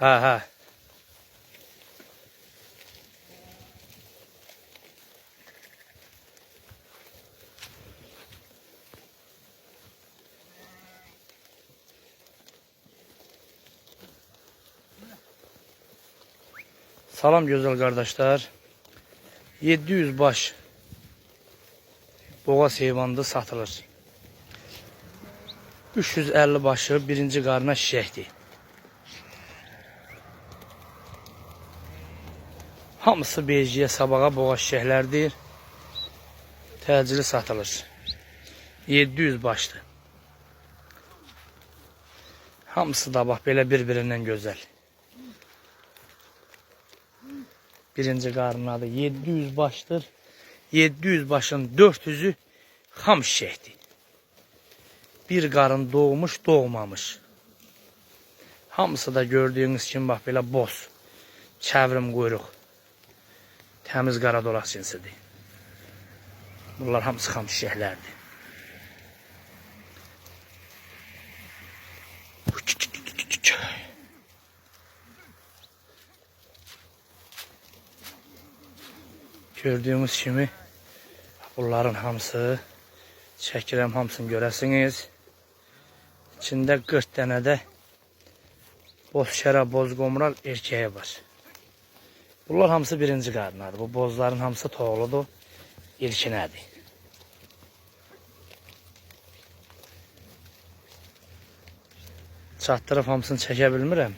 Ha ha. Salam güzel kardeşler. 700 baş boğaz heyvandı satılır. 350 başı birinci qarına şişəkdir. Hamısı beyciyə sabağa boğaz şişəklərdir. Təcili satılır. 700 başdır. Hamısı da bax belə bir-birindən gözəl. Birinci qarın adı 700 başdır. 700 başın 400'ü xam şişəkdir. Bir qarın doğmuş, doğmamış. Hamısı da gördüyünüz kimi bax belə boz. Çəvrim quyruq. Təmiz qara dolaq cinsidir. Bunlar hamısı xam şişəklərdir. Gördüğümüz kimi bunların hamısı çəkirəm hamısını görəsiniz. İçində 40 dənə də boz şərə, boz qomral erkəyi var. Bunlar hamısı birinci qarnadır. Bu bozların hamısı toğludur. İlkinədir. Çatdırıb hamısını çəkə bilmirəm.